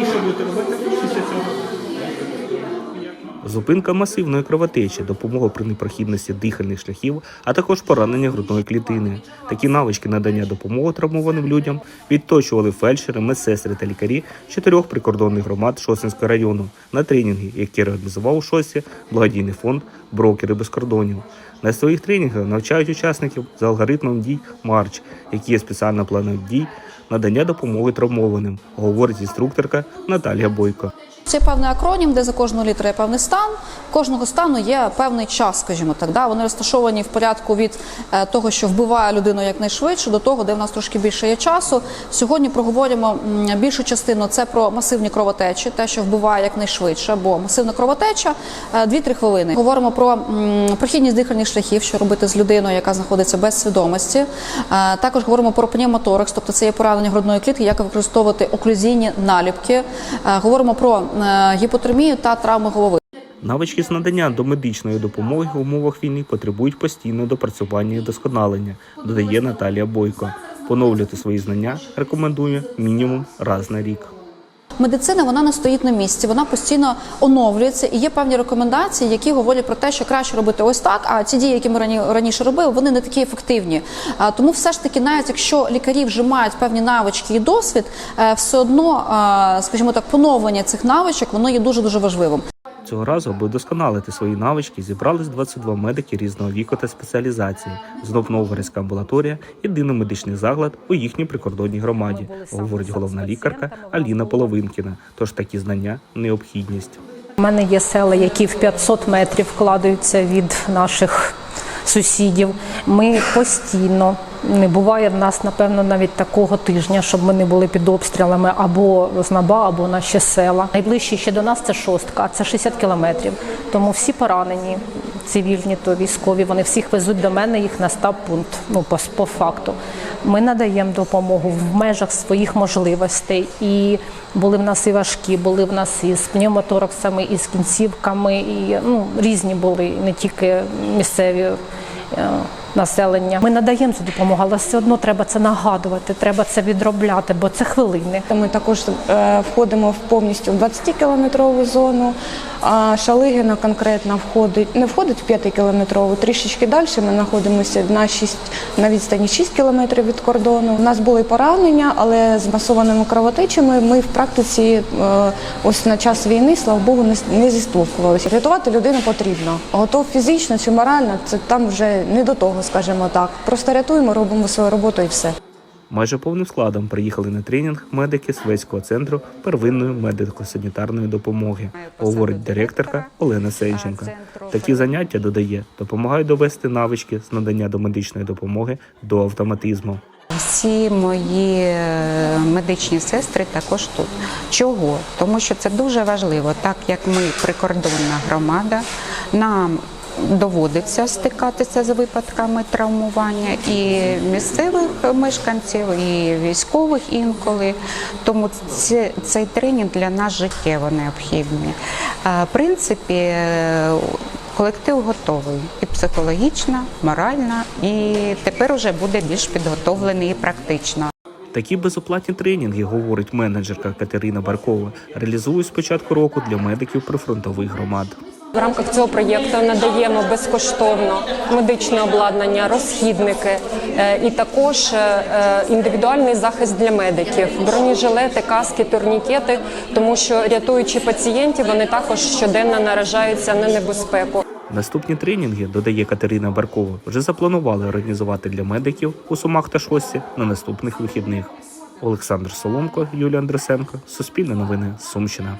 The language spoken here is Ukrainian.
І що будете робити після цього? Зупинка масивної кровотечі, допомога при непрохідності дихальних шляхів, а також поранення грудної клітини. Такі навички надання допомоги травмованим людям відточували фельдшери, медсестри та лікарі чотирьох прикордонних громад Шосинського району на тренінги, які організував у Шосі благодійний фонд Брокери без кордонів. На своїх тренінгах навчають учасників за алгоритмом дій Марч, які є спеціальним планом дій надання допомоги травмованим, говорить інструкторка Наталія Бойко. Це певний акронім, де за кожного літера є певний стан. Кожного стану є певний час, скажімо так. Да? Вони розташовані в порядку від е, того, що вбиває людину якнайшвидше, до того, де в нас трошки більше є часу. Сьогодні проговоримо більшу частину це про масивні кровотечі, те, що вбиває якнайшвидше, бо масивна кровотеча е, 2-3 хвилини. Говоримо про прохідність дихальних шляхів, що робити з людиною, яка знаходиться без свідомості. Е, Також говоримо про пневмоторакс, тобто це є поранення грудної клітки, як використовувати оклюзійні наліпки. Е, Говоримо про е, гіпотермію та травми голови. Навички з надання домедичної допомоги в умовах війни потребують постійного допрацювання і досконалення, додає Наталія Бойко. Поновлювати свої знання рекомендує мінімум раз на рік. Медицина вона не стоїть на місці, вона постійно оновлюється і є певні рекомендації, які говорять про те, що краще робити ось так. А ці дії, які ми рані- раніше робили, вони не такі ефективні. Тому все ж таки, навіть якщо лікарі вже мають певні навички і досвід, е, все одно, е, скажімо так, поновлення цих навичок воно є дуже дуже важливим. Цього разу, аби вдосконалити свої навички, зібрались 22 медики різного віку та спеціалізації. Знов Новгородська амбулаторія єдиний медичний заклад у їхній прикордонній громаді, говорить головна лікарка Аліна Половинкіна. Тож такі знання необхідність. У мене є села, які в 500 метрів вкладаються від наших сусідів. Ми постійно не буває в нас, напевно, навіть такого тижня, щоб ми не були під обстрілами або з Наба, або наші села. Найближчі ще до нас це шостка, це 60 кілометрів. Тому всі поранені, цивільні, то військові, вони всіх везуть до мене, їх на стаб пункт. Ну по, по факту. Ми надаємо допомогу в межах своїх можливостей. І були в нас і важкі, були в нас і з пневмотораксами, і з кінцівками, і ну різні були, не тільки місцеві. Населення ми надаємо цю допомогу, але все одно треба це нагадувати, треба це відробляти, бо це хвилини. Ми також е, входимо в повністю в 20-кілометрову зону. А Шалигина конкретно входить, не входить в 5-кілометрову, трішечки далі. Ми знаходимося на 6, на відстані 6 кілометрів від кордону. У нас були поранення, але з масованими кровотечами ми в практиці е, ось на час війни, слава Богу, не, не зіштовхувалися. Рятувати людину потрібно. Готов фізично чи морально, це там вже не до того, скажімо так. Просто рятуємо, робимо свою роботу і все. Майже повним складом приїхали на тренінг медики Свецького центру первинної медико-санітарної допомоги, говорить директорка Олена Сенченко. Такі заняття додає, допомагають довести навички з надання домедичної допомоги до автоматизму. Всі мої е, медичні сестри також тут. Чого? Тому що це дуже важливо, так як ми прикордонна громада, нам доводиться стикатися з випадками травмування і місцевих мешканців, і військових інколи. Тому це, цей тренінг для нас життєво необхідний. В принципі, е, Колектив готовий і психологічно, морально, і тепер уже буде більш підготовлений і практично. Такі безоплатні тренінги, говорить менеджерка Катерина Баркова, реалізують з початку року для медиків прифронтових громад. В рамках цього проєкту надаємо безкоштовно медичне обладнання, розхідники е, і також е, е, індивідуальний захист для медиків, бронежилети, каски, турнікети, тому що рятуючи пацієнтів, вони також щоденно наражаються на небезпеку. Наступні тренінги, додає Катерина Баркова, вже запланували організувати для медиків у Сумах та Шості на наступних вихідних. Олександр Соломко, Юлія Андресенко, Суспільне новини, Сумщина.